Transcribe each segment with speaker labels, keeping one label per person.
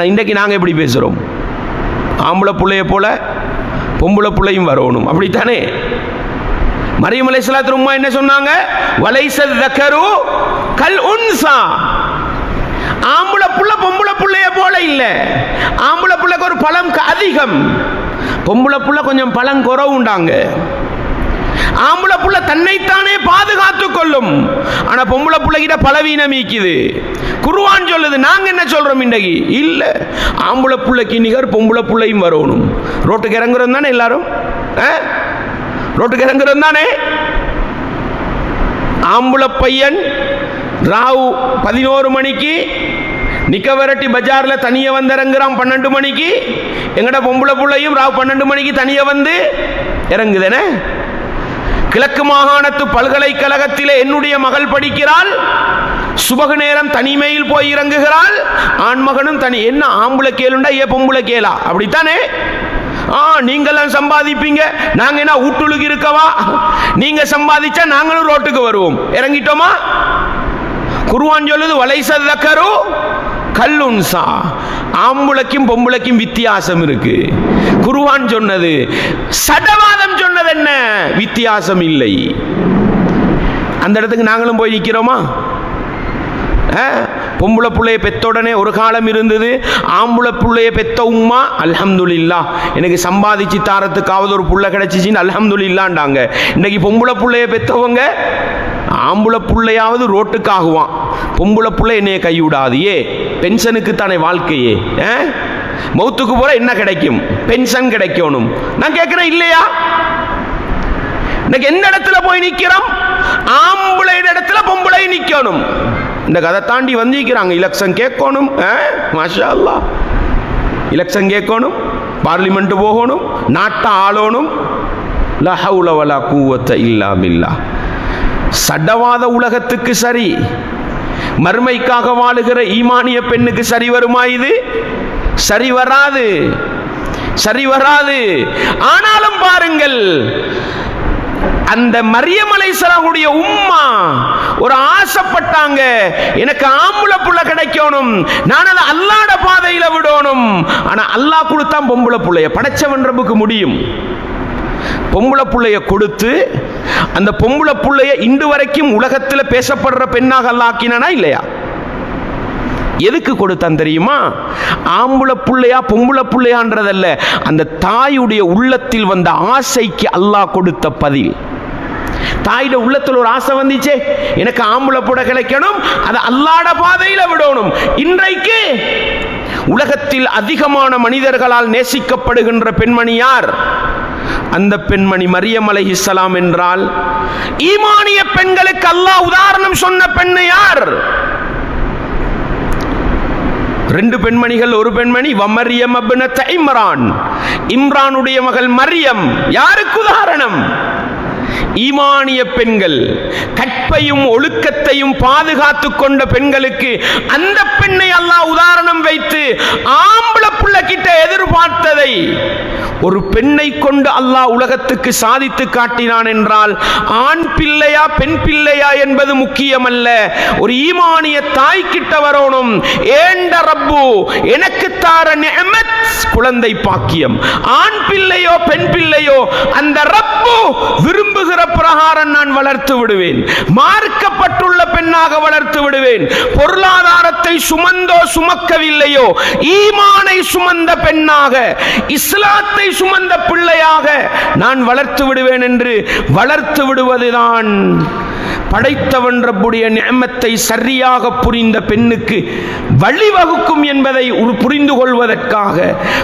Speaker 1: ஆனால் இன்றைக்கி நாங்கள் எப்படி பேசுகிறோம் ஆம்பளை பிள்ளைய போல பொம்பளை பிள்ளையும் வரணும். அப்படித்தானே? மரியம் அலைஹிஸ்ஸலாத்து உம்மா என்ன சொன்னாங்க? வலைச தக்கரு கல் உன்சா ஆம்பளை புள்ள பொம்பளை பிள்ளைய போல இல்ல. ஆம்பளை பிள்ளைக்கு ஒரு பழம் அதிகம். பொம்பளை புள்ள கொஞ்சம் பழம் குறவுண்டாங்க. ஆம்பளை புள்ள தன்னைத்தானே பாதுகாத்து கொள்ளும். ஆனா பொம்பளை புள்ளைகிட்ட பலவீனம் ஈக்குது குருவான் சொல்லுது நாங்க என்ன சொல்றோம் இன்றைக்கு? இல்ல ஆம்பளை புள்ளைக்கு நிகர் பொம்பளை புள்ளையும் வரணும். ரோட்டுக்கு இறங்குறோம் தானே எல்லாரும்? ஆ? ரோட்டுக்கு இறங்குறோம் தானே? ஆம்பளை பையன் ராவு பதினோரு மணிக்கு நிக்க விரட்டி பஜார்ல வந்து இறங்குறான் பன்னெண்டு மணிக்கு. எங்கட பொம்பளை பிள்ளையும் ராவ் பன்னெண்டு மணிக்கு தனியாக வந்து இறங்குதுனே கிழக்கு மாகாணத்து பல்கலைக்கழகத்திலே என்னுடைய மகள் படிக்கிறாள். சுபகு நேரம் தனிமையில் போய் இறங்குகிறாள். ஆண்மகனும் தனி என்ன ஆம்பளை கேளுண்டா ஏ பொம்பளை கேளா? அப்படித்தானே? ஆ நீங்கெல்லாம் சம்பாதிப்பீங்க. நாங்க என்ன ஊட்டுழுகி இருக்கவா? நீங்க சம்பாதிச்சா நாங்களும் ரோட்டுக்கு வருவோம். இறங்கிட்டோமா? குருவான் சொல்லுது வலைசதக்கரு கல்லுன்சா. ஆம்புளைக்கும் பொம்பளைக்கும் வித்தியாசம் இருக்கு. குருவான் சொன்னது. சடவாதம் சொன்னது என்ன? வித்தியாசம் இல்லை. அந்த இடத்துக்கு நாங்களும் போய் நிற்கிறோமா ஆ? பொம்பளை பிள்ளைய பெத்தோடனே ஒரு காலம் இருந்தது. ஆம்பளை பிள்ளைய பெத்த உம்மா? அல்ஹம்துல்லா எனக்கு சம்பாதிச்சு தாரத்துக்காவது ஒரு புள்ள கிடைச்சிச்சின்னு அல்ஹம்துல்லாண்டாங்க இன்னைக்கு பொம்பளை பிள்ளைய பெத்தவங்க ஆம்பளை பிள்ளையாவது ரோட்டுக்கு ஆகுவான் பொம்பளை பிள்ளை என்னைய கைவிடாது ஏ பென்ஷனுக்கு தானே வாழ்க்கையே ஆ? மௌத்துக்கு போற என்ன கிடைக்கும்? பென்ஷன் கிடைக்கணும். நான் கேட்கிறேன் இல்லையா? இன்னைக்கு எந்த இடத்துல போய் நிக்கிறோம்? ஆம்பளை இடத்துல பொம்பளை நிக்கணும். இந்த கதை தாண்டி வந்து இலக்ஷன் கேட்கணும் ஆ? மாஷா அல்லாஹ் இலக்ஷன் கேட்கணும் பார்லிமெண்ட் போகணும் நாட்டை ஆளணும். லா கூவத்த இல்லா பில்லா சடவாத உலகத்துக்கு சரி. மறுமைக்காக வாழுகிற ஈமானிய பெண்ணுக்கு சரி வருமா இது? சரி வராது. சரி வராது. ஆனாலும் பாருங்கள் அந்த மரியமலை அலைசலாமுடைய உம்மா ஒரு ஆசைப்பட்டாங்க. எனக்கு ஆம்பளை புள்ள கிடைக்கணும். நான் அதை அல்லாட பாதையில விடணும். ஆனா அல்லாஹ் கொடுத்தான் பொம்பளை புள்ளைய. படைச்சவன் ரப்புக்கு முடியும். பொம்பளை புள்ளைய கொடுத்து அந்த பொம்பளை புள்ளைய இன்று வரைக்கும் உலகத்தில் பேசப்படுற பெண்ணாக அல்லாஹ் இல்லையா? எதுக்கு கொடுத்தான் தெரியுமா? ஆம்பளை புள்ளையா பொம்பளை பிள்ளையான்றதல்ல. அந்த தாயுடைய உள்ளத்தில் வந்த ஆசைக்கு அல்லாஹ் கொடுத்த பதில். தாயிட உள்ளத்தில் ஒரு ஆசை வந்துச்சே. எனக்கு ஆம்பளை புட கிடைக்கணும் அதை அல்லாட பாதையில விடணும். இன்றைக்கு உலகத்தில் அதிகமான மனிதர்களால் நேசிக்கப்படுகின்ற பெண்மணி யார்? அந்த பெண்மணி மரியம் அலைஹிஸ்ஸலாம் என்றால் ஈமானிய பெண்களுக்கு அல்லாஹ் உதாரணம் சொன்ன பெண்ணு யார்? ரெண்டு பெண்மணிகள் ஒரு பெண்மணி வமரியம் இம்ரான் இம்ரானுடைய மகள் மரியம். யாருக்கு உதாரணம்? ஈமானிய பெண்கள் கற்பையும் ஒழுக்கத்தையும் பாதுகாத்துக் கொண்ட பெண்களுக்கு அந்த பெண்ணை அல்லாஹ் உதாரணம் வைத்து ஆம்பளை புள்ள கிட்ட எதிர்பார்த்ததை ஒரு பெண்ணை கொண்டு அல்லாஹ் உலகத்துக்கு சாதித்து காட்டினான் என்றால் ஆண் பிள்ளையா பெண் பிள்ளையா என்பது முக்கியமல்ல. ஒரு ஈமானிய தாய் கிட்ட வரணும். ஏண்ட ரப்பு எனக்கு தார நிஅமத் குழந்தை பாக்கியம். ஆண் பிள்ளையோ பெண் பிள்ளையோ அந்த ரப்பு விரும்புகிற பிரகாரம் நான் வளர்த்து விடுவேன். மார்க்கப்பட்டுள்ள பெண்ணாக வளர்த்து விடுவேன். பொருளாதாரத்தை சுமந்தோ சுமக்கவில்லையோ ஈமான் சுமந்த பெண்ணாக இஸ்லாத்தை சுமந்த பிள்ளையாக நான் வளர்த்து விடுவேன் என்று வளர்த்து விடுவதுதான் படைத்தவன் ரப்புடைய நியமத்தை சரியாக புரிந்த பெண்ணுக்கு வழிவகுக்கும் என்பதை புரிந்து கொள்வதற்காக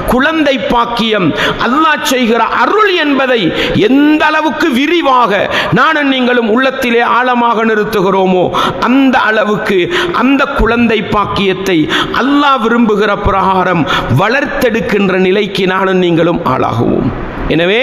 Speaker 1: குழந்தை பாக்கியம் அல்லாஹ் செய்கிற அருள் என்பதை எந்த அளவுக்கு விரிவாக நானும் நீங்களும் உள்ளத்திலே ஆழமாக நிறுத்துகிறோமோ அந்த அளவுக்கு அந்த குழந்தை பாக்கியத்தை அல்லாஹ் விரும்புகிற பிரகாரம் வளர்த்தெடுக்கின்ற நிலைக்கு நானும் நீங்களும் ஆளாகுவோம். எனவே